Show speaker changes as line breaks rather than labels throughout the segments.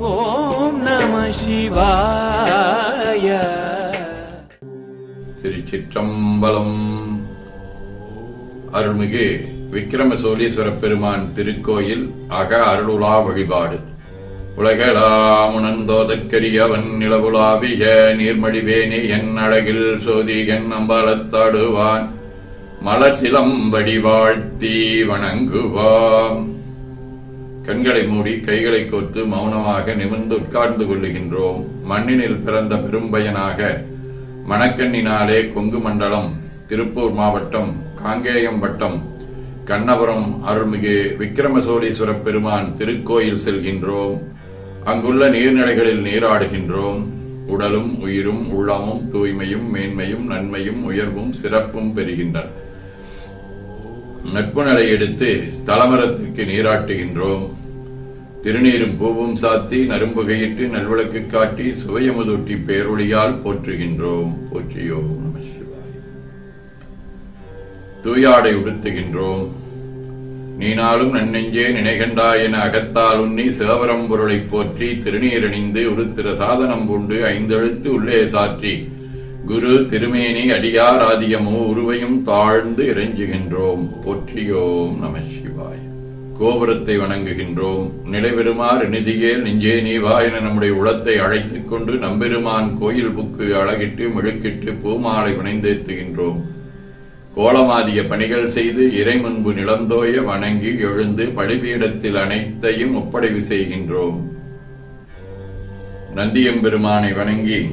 ஓம் நம சிவாய.
திருச்சிற்றம்பலம். அருள்மிகு விக்கிரம சோழீஸ்வர பெருமான் திருக்கோயில் அக அருளுலா வழிபாடு. உலகளாமுணந்தோதற்கரியவன் நிலவுலாவிய நீர்மடிவேணி என் அழகில் சோதி என் அம்பலத்தாடுவான் மலர் சிலம்படி வாழ்த்தி வணங்குவாம். கண்களை மூடி கைகளை கோர்த்து மௌனமாக நிமிர்ந்து உட்கார்ந்து கொள்ளுகின்றோம். மண்ணினில் பிறந்த பெரும்பயனாக மணக்கண்ணினாலே கொங்கு மண்டலம் திருப்பூர் மாவட்டம் காங்கேயம் வட்டம் கண்ணபுரம் அருள்மிகு விக்கிரமசோழீஸ்வர பெருமான் திருக்கோயில் செல்கின்றோம். அங்குள்ள நீர்நிலைகளில் நீராடுகின்றோம். உடலும் உயிரும் உள்ளமும் தூய்மையும் மேன்மையும் நன்மையும் உயர்வும் சிறப்பும் பெறுகின்றன. நட்புணரை எடுத்து தலமரத்திற்கு நீராட்டுகின்றோம். திருநீரும் பூவும் சாத்தி நரும்புகையிட்டு நல்விளக்கு காட்டி சுவையமுதூட்டி பேரொழியால் போற்றுகின்றோம். போற்றியோ நம தூயாடை உடுத்துகின்றோம். நீனாலும் நன்னெஞ்சே நினைகண்டா என அகத்தால் உண்ணி சிவபரம் பொருளைப் போற்றி திருநீரணிந்து உடுத்திர சாதனம் பூண்டு ஐந்தெழுத்து உள்ளே சாற்றி குரு திருமேனி அடியார் ஆதியமோ உருவையும் தாழ்ந்து இறைஞ்சுகின்றோம். போற்றியோம் நம சிவாய். கோபுரத்தை வணங்குகின்றோம். நிலைபெறுமாறு நிதியேல் நெஞ்சே நீவா என நம்முடைய உளத்தை அழைத்துக் கொண்டு நம்பெருமான் கோயில் புக்கு அழகிட்டு மிழுக்கிட்டு பூமாலை வினைந்தேத்துகின்றோம். கோலமாதிய பணிகள் செய்து இறை முன்பு நிலந்தோய வணங்கி எழுந்து பழிபீடத்தில் அனைத்தையும் ஒப்படைவு செய்கின்றோம். நந்தியம்பெருமானை வணங்கி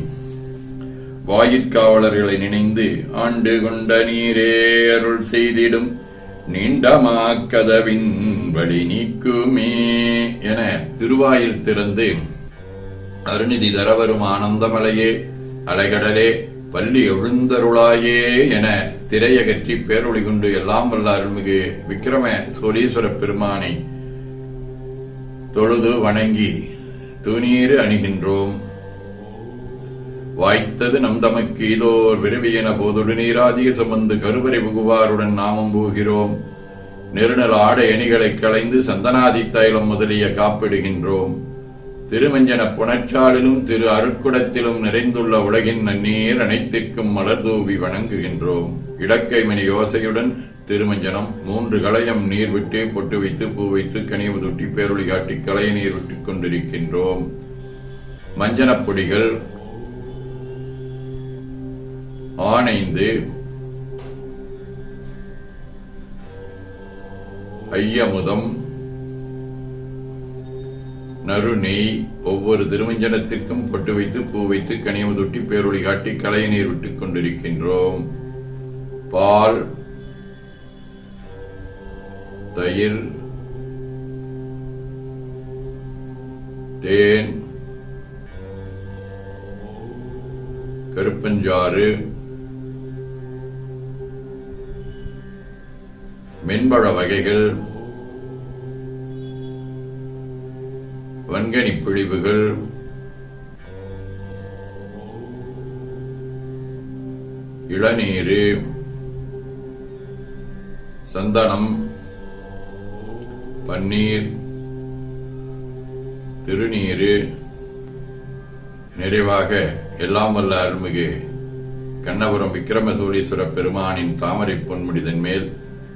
வாயிற்காவலர்களை நினைந்து ஆண்டு கொண்ட நீரே அருள் செய்திடும். நீண்டமாக்கதவின் வழி நீக்குமே என திருவாயில் திறந்து அருணிதி தரவரும் ஆனந்தமலையே அலைகடலே பள்ளி எழுந்தருளாயே என திரையகற்றி பேரொளி கொண்டு எல்லாம் வல்ல அருள்மிகு விக்கிரம சோழீஸ்வர பெருமானை தொழுது வணங்கி துணீர் அணிகின்றோம். வாய்த்தது நம் தமக்கு இதோர் விரும்பியன போதுடனே ராஜிய சுமந்து கருவறை புகுவாருடன் நாமும் போகிறோம். நெருநல் ஆடை அணிகளை களைந்து சந்தனாதி தைலம் முதலிய காப்பிடுகின்றோம். திருமஞ்சன புனச்சாலிலும் திரு அருட்குடத்திலும் நிறைந்துள்ள உலகின் நன்னீர் அனைத்திற்கும் மலர் தூவி வணங்குகின்றோம். இடக்கை மணி யோசையுடன் திருமஞ்சனம் மூன்று களையம் நீர் விட்டு பொட்டு வைத்து பூ வைத்து கனிவு தொட்டி பேரொளி காட்டி களைய நீர் விட்டுக் கொண்டிருக்கின்றோம். மஞ்சனப் பொடிகள் ஆனைந்து ஐயமுதம் நறுநெய் ஒவ்வொரு திருமஞ்சனத்திற்கும் பொட்டு வைத்து பூ வைத்து கனியமுதொட்டி பேரொழி காட்டி கலையை நீர் விட்டுக் கொண்டிருக்கின்றோம். பால் தயிர் தேன் கருப்பஞ்சாறு மென்பழ வகைகள் வன்கனி பிழிவுகள் இளநீர் சந்தனம் பன்னீர் திருநீர் நிறைவாக எல்லாம் வல்ல அருள்மிகு கண்ணபுரம் விக்கிரமசூரீஸ்வர பெருமானின் தாமரை பொன்முடிதன் மேல்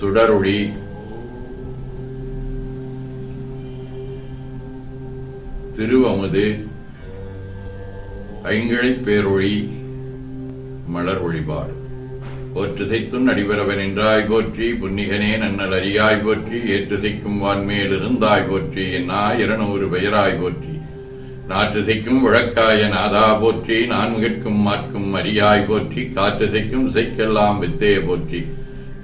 சுடரொளி. திருவமுது. ஐங்கிழைப் பேரொழி மலர் ஒழிபாடு போற்றுசைத்தும் நடிபரவன் என்றாய் போற்றி புன்னிகனே நன்னல் அறியாய் போற்றி ஏற்றுசைக்கும் வான்மேல் இருந்தாய் போற்றி என்னா இருநூறு பெயராய் போற்றி. நாற்றுசைக்கும் வழக்காய நாதா போற்றி நான்முகற்கும் மாற்கும் அறியாய் போற்றி காற்றுசைக்கும் சைக்கெல்லாம் வித்தே போற்றி.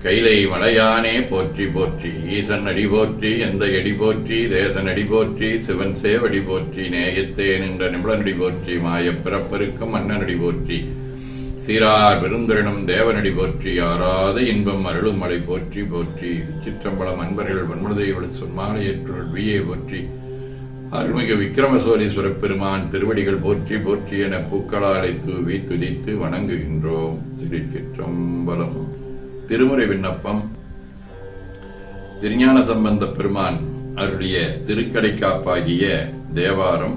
கைலை மலையானே போற்றி போற்றி. ஈசன் அடி போற்றி எந்த அடி போற்றி தேசன் அடி போற்றி சிவன் சேவடி போற்றி நேயத்தே நின்ற நிமிடனடி போற்றி மாயப் பிறப்பருக்கும் மன்னனடி போற்றி. சீரார் பெருந்தரிடம் தேவனடி போற்றி ஆறாத இன்பம் அருளும் மலை போற்றி போற்றி. சிற்றம்பலம் அன்பர்கள் வன்மனதையோடு சொன்மாலை ஏற்றுள் போற்றி. அருள்மிகு விக்ரமசோரீஸ்வர பெருமான் திருவடிகள் போற்றி போற்றி என பூக்களாலை தூவி துதித்து வணங்குகின்றோம். திருச்சிற்றம்பலம். திருமுறை விண்ணப்பம். திருஞான சம்பந்த பெருமான் அருளிய திருக்கடைக்காப்பாகிய தேவாரம்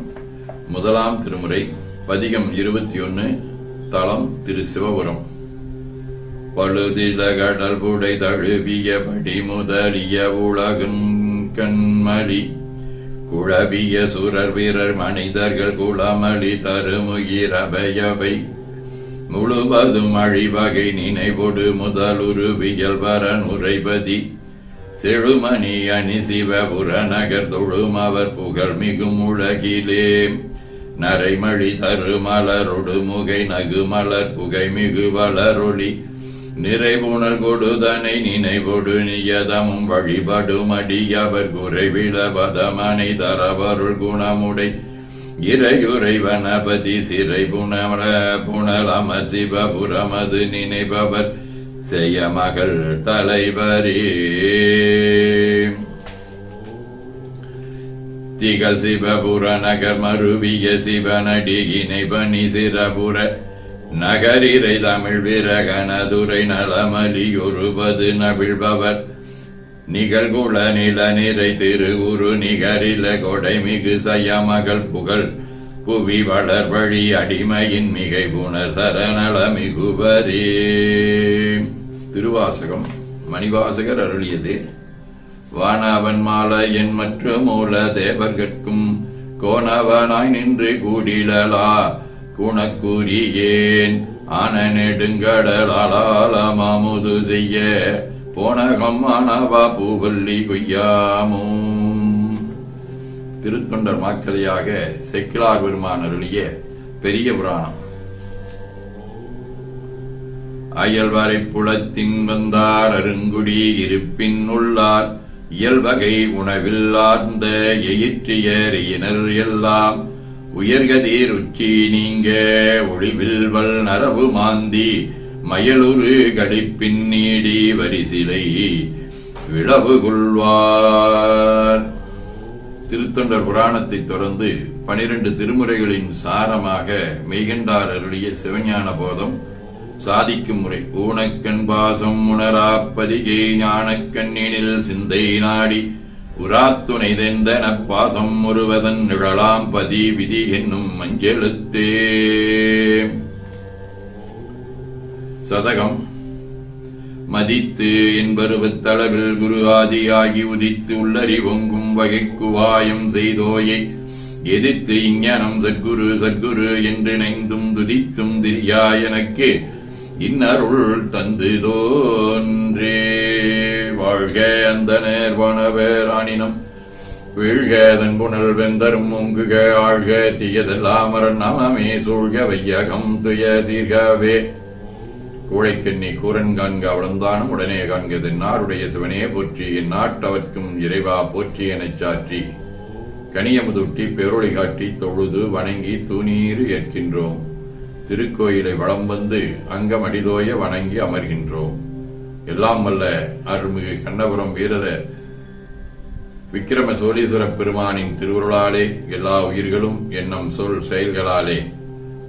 முதலாம் திருமுறை பதிகம் இருபத்தி ஒன்னு தளம் திரு சிவபுரம் பழுதில கடல் புடை தழுவிய படி முதலிய உலகும் கண்மலி குழவிய சுரர் வீரர் மனிதர்கள் குளமளி தருமுயிரபயவை முழுவதும் அழிவகை நினைவொடு முதலுருவியல் வரன் உரைபதி செழுமணி அணி சிவபுர நகர் தொழும் அவர் புகழ் மிகும் உலகிலே. நரைமழி தரு மலரொடு முகை நகு மலர் புகை மிகு வளரொளி. நிறைவுணர் கொடுதனை நினைவொடு நியதமும் வழிபடும் அடியவர் குறைவில பதமனை தரவருள் குணமுடை. இறையுரைவனபதி சிறை புனர புனரமர் சிவபுரமது நினைபவர் செய்ய மகள் தலைவரே. திகழ் சிவபுர நகர் மருவிய சிவனடி இணைபணி சிறபுர நகரிரை தமிழ் விரகனதுரை நலமலி ஒருபது நவிழ்பவர் நிகழ்குள நில நிறை திருவுரு நிகரில கொடை மிகு சயமகள் புகழ். புவி வளர் வழி அடிமையின் மிகை புனர் தர நல மிகுவரே. திருவாசகம் மணிவாசகர் அருளியது. வானாவன் மாலையின் மற்றும் மற்ற மூல தேவர்கற்கும் கோணவனாய் நின்று கூடிடலா குணக்கூறியேன். ஆன நெடுங்கடலால மாமுது செய்ய போனகம் ஆனவா பூவல்லி கொய்யாமும் திருத்தொண்டர் மாக்கதையாக செக்கிலார் பெருமான் அருளிய பெரிய புராணம். அயல்வரை புலத்தின் வந்தார் அருங்குடி இருப்பின் உள்ளார் இயல்வகை உணவில்லார்ந்த எயிற்றியறியினர் எல்லாம். உயர்கதீர் உச்சி நீங்க ஒளிவில்வல் நரபு மாந்தி மயலுரு கடிப்பின் நீடி வரிசிலை விளவு கொள்வார் திருத்தொண்டர் புராணத்தை தொடர்ந்து பனிரெண்டு திருமுறைகளின் சாரமாக மெய்கண்டார் அருளிய சிவஞான போதம் சாதிக்கும் முறை ஊனக்கண் பாசம் உணராப்பதிகை ஞானக்கண்ணினில் சிந்தை நாடி உராத்துணை தெந்தன பாசம் ஒருவதன் நிழலாம் பதி விதி என்னும் மஞ்செழுத்தே. சதகம். மதித்து என்பருவத்தளவில் குரு ஆதியாகி உதித்து உள்ளறிவொங்கும் வகைக்குவாயம் செய்தோயை. எதிர்த்து இஞ்ஞானம் சத்குரு சத்குரு என்று நைந்தும் துதித்தும் திரியா எனக்கு. இன்னருள் தந்து தோன்றே. வாழ்க அந்த நேர்வானவேராணினம் வீழ்கதன் புனல் வெந்தரும் ஒங்குக ஆழ்க தீயதெல்லாமரன் நமமே சூழ்க வையகம் துய தீர்கவே. கூழைக்கண்ணி கூரன் காண்க அவளந்தானும் உடனே காண்க நாருடைய சிவனே போற்றி. என் நாட்டவர்க்கும் இறைவா போற்றி எனச் சாற்றி. கனியமுதுட்டி பெருளை காட்டி தொழுது வணங்கி தூணீறு ஏற்கின்றோம். திருக்கோயிலை வளம் வந்து அங்கமடிதோய வணங்கி அமர்கின்றோம். எல்லாம் வல்ல அருள்மிகு கண்ணபுரம் வீரத விக்கிரம சோழீஸ்வர பெருமானின் திருவுருளாலே எல்லா உயிர்களும் எண்ணம் சொல் செயல்களாலே.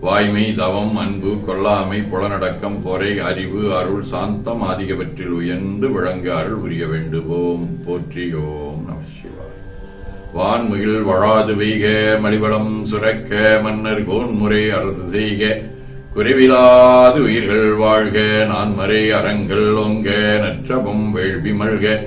வாய்மை தவம் அன்பு கொல்லாமை புலனடக்கம் பொறை அறிவு அருள் சாந்தம் ஆதிகவற்றில் உயர்ந்து விளங்க அருள் உரிய வேண்டுவோம். போற்றியோம் நம சிவாய். வான்முகில் வழாது வைக மலிவளம் சுரக்க மன்னர் கோன்முறை அரசு செய்க. குறைவிலாது உயிர்கள் வாழ்க நான் மறை அறங்கள் ஒங்க நற்றபம் வேள்வி மல்க.